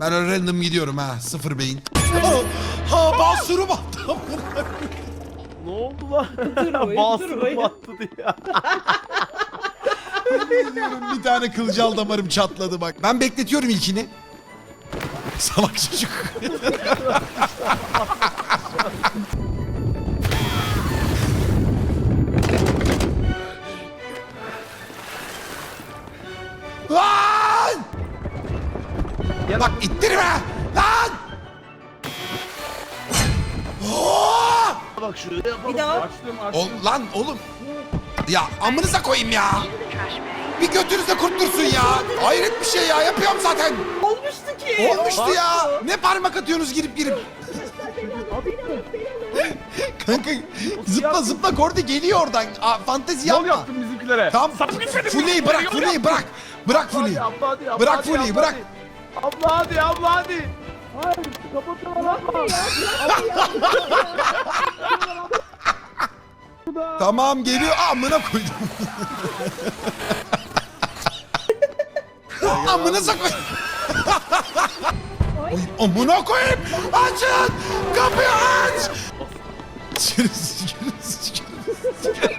Ben öyle random gidiyorum ha. Sıfır beyin. ha basuru battı. Ne oldu lan? Durmayın, durmayın. battı diye. bir tane kılcal damarım çatladı bak. Ben bekletiyorum ilkini. Salak çocuk. Gel Bak ittirme! Lan! Oo! bak şuraya yapalım. Bir daha. Açtım açtım. Ol, lan oğlum. Ya amınıza koyayım ya. Bir götünüze kurtursun ya. Hayret bir şey ya. Yapıyorum zaten. Olmuştu ki. Olmuştu ya. Ne parmak atıyorsunuz girip girip. Kanka zıpla zıpla Kordi geliyor oradan. Aa, fantezi Yol yapma. yaptım bizimkilere. Tamam. Fulleyi bırak Fulleyi bırak. Bırak abla Bırak abla bırak. Abla hadi abla hadi. Hayır kapatın abla. Tamam geliyor. Amına koydum. Amınıza koy. Oy, amına koyayım. Açın. Kapıyı aç. Sikerim, sikerim, sikerim.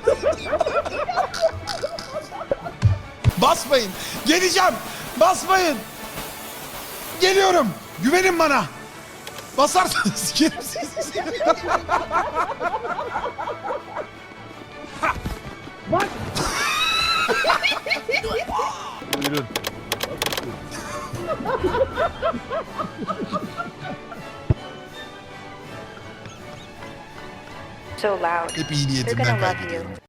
Basmayın. Geleceğim. Basmayın. Geliyorum. Güvenin bana. Basarsanız sikerim sizi. Buyurun. so loud. Hep iyi niyetimden kaybediyorum.